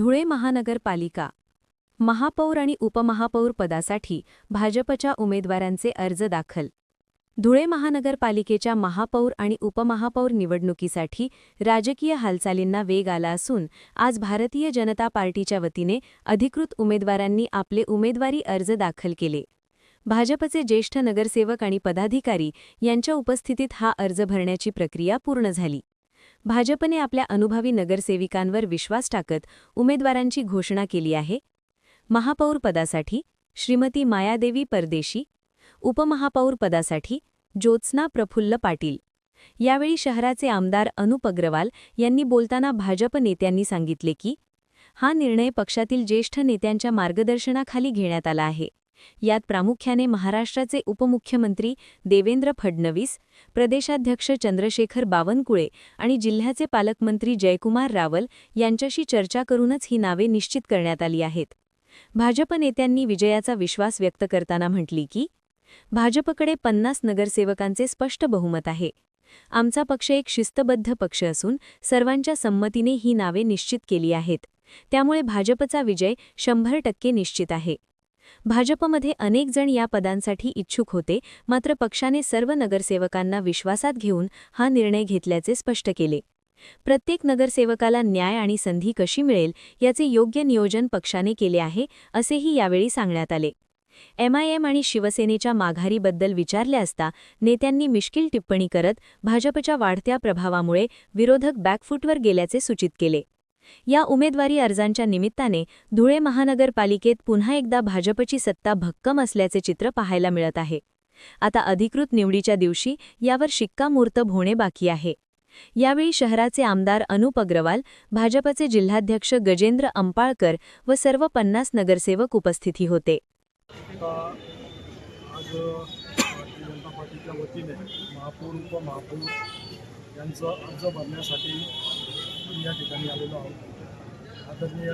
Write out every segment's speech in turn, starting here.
धुळे महानगरपालिका महापौर आणि उपमहापौर पदासाठी भाजपच्या उमेदवारांचे अर्ज दाखल. धुळे महानगरपालिकेच्या महापौर आणि उपमहापौर निवडणुकीसाठी राजकीय हालचालींना वेग आला असून आज भारतीय जनता पार्टीच्या वतीने अधिकृत उमेदवारांनी आपले उमेदवारी अर्ज दाखल केले. भाजपचे ज्येष्ठ नगरसेवक आणि पदाधिकारी यांच्या उपस्थितीत हा अर्ज भरण्याची प्रक्रिया पूर्ण झाली. भाजपने आपल्या अनुभवी नगरसेविकांवर विश्वास टाकत उमेदवारांची घोषणा केली आहे. महापौर पदासाठी श्रीमती मायादेवी परदेशी उपमहापौर पदासाठी ज्योत्स्ना प्रफुल्ल पाटील. यावेळी शहराचे आमदार अनुप अग्रवाल यांनी बोलताना भाजप नेत्यांनी सांगितले की हा निर्णय पक्षातील ज्येष्ठ नेत्यांच्या मार्गदर्शनाखाली घेण्यात आला आहे. यात प्रामुख्याने महाराष्ट्राचे उपमुख्यमंत्री देवेंद्र फडणवीस प्रदेशाध्यक्ष चंद्रशेखर बावनकुळे आणि जिल्ह्याचे पालकमंत्री जयकुमार रावल यांच्याशी चर्चा करूनच ही नावे निश्चित करण्यात आली आहेत. भाजप नेत्यांनी विजयाचा विश्वास व्यक्त करताना म्हटली की भाजपकडे पन्नास नगरसेवकांचे स्पष्ट बहुमत आहे. आमचा पक्ष एक शिस्तबद्ध पक्ष असून सर्वांच्या संमतीने ही नावे निश्चित केली आहेत. त्यामुळे भाजपचा विजय शंभर टक्के निश्चित आहे. भाजपमध्ये अनेक जण या पदांसाठी इच्छुक होते मात्र पक्षाने सर्व नगरसेवकांना विश्वासात घेऊन हा निर्णय घेतल्याचे स्पष्ट केले. प्रत्येक नगरसेवकाला न्याय आणि संधी कशी मिळेल याचे योग्य नियोजन पक्षाने केले आहे असेही यावेळी सांगण्यात आले. एमआयएम आणि शिवसेनेच्या माघारीबद्दल विचारले असता नेत्यांनी मिश्किल टिप्पणी करत भाजपच्या वाढत्या प्रभावामुळे विरोधक बॅकफूटवर गेल्याचे सूचित केले. या उमेदवारी अर्जांच्या निमित्ताने धुळे महानगरपालिकेत पुन्हा एकदा भाजपची सत्ता भक्कम असल्याचे चित्र पाहायला मिळत आहे. आता अधिकृत निवडीच्या दिवशी यावर शिक्कामोर्तब होणे बाकी आहे. यावेळी शहराचे आमदार अनुप अग्रवाल भाजपचे जिल्हाध्यक्ष गजेंद्र अंपाळकर व सर्व पन्नास नगरसेवक उपस्थिती होते. आज जनता पार्टीच्या वतीने महापौर उपमहापौर अर्ज भरण्यासाठी मी या ठिकाणी आलेलो आहोत. आदरणीय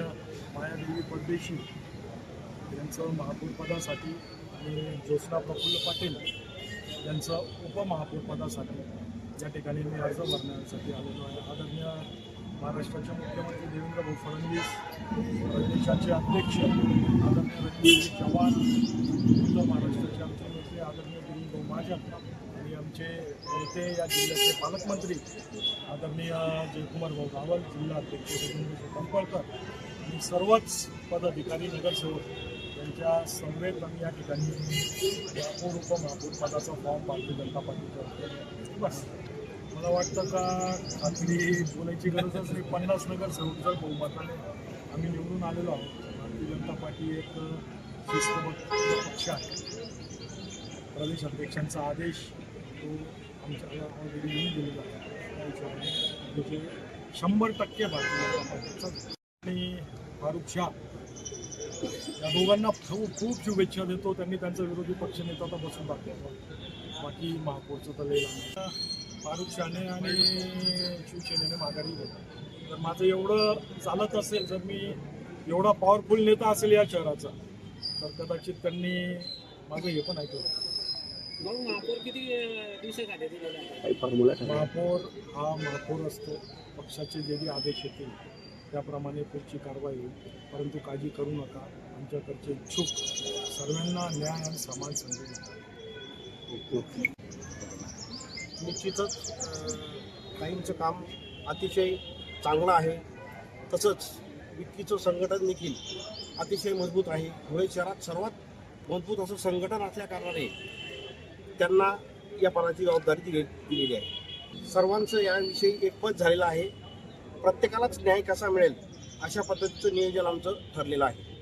मायादेवी परदेशी यांचं महापौरपदासाठी आणि ज्योत्स्ना प्रफुल्ल पाटील यांचं उपमहापौरपदासाठी या ठिकाणी मी अर्ज भरण्यासाठी आलेलो आहे. आदरणीय महाराष्ट्राचे मुख्यमंत्री देवेंद्र भाऊ फडणवीस प्रदेशाचे अध्यक्ष आदरणीय रणजित चव्हाण उत्तर महाराष्ट्राचे अर्थमंत्री आदरणीय दिलीप भाऊ महाजन आणि आमचे नेते या जिल्ह्याचे पालकमंत्री आदरणीय जयकुमार भाऊ रावल जिल्हा अध्यक्ष रवींद्र कंपळकर आणि सर्वच पदाधिकारी नगरसेवक यांच्या समवेत आम्ही या ठिकाणी महापौर उपमहापौर पदाचा फॉर्म भारतीय जनता पार्टीच्या बस. मला वाटतं का खात्री बोलायची गरजच नाही पन्नास नगरसेवक जर बहुमताने आम्ही निवडून आलेलो आहोत भारतीय जनता पार्टी एक शिस्तबद्ध पक्ष आहे. प्रदेश अध्यक्षांचा आदेश तो आमच्याकडे ऑलरेडी येऊन गेलेला आहे म्हणजे शंभर टक्के भारतीय आणि फारुख शाह. या दोघांना खूप खूप शुभेच्छा देतो. त्यांनी त्यांचा विरोधी पक्षनेता तर बसून दाखवला बाकी महापौरचं तर लई फारुख शहाने आणि शिवसेनेने माघारी घेतली. तर माझं एवढं चालत असेल जर मी एवढा पॉवरफुल नेता असेल या शहराचा तर कदाचित त्यांनी माझं हे पण ऐकलं. मग महापौर किती दिवसासाठी आहे महापौर हा महापौर असतो. पक्षाचे जे जे आदेश येतील त्याप्रमाणे पुढची कारवाई होईल. परंतु काळजी करू नका. आमच्याकडचे इच्छुक सर्वांना न्याय आणि समान संधी. निश्चितच अ, काहींचं काम अतिशय चांगलं आहे. तसंच विक्कीचं संघटन देखील अतिशय मजबूत आहे. धुळे शहरात सर्वात मजबूत असं संघटन असल्या कारणाने त्यांना या पदाची जबाबदारी दिली दिलेली आहे. सर्वांचं याविषयी एकमत झालेलं आहे. प्रत्येकालाच न्याय कसा मिळेल अशा पद्धतीचं नियोजन आमचं ठरलेलं आहे.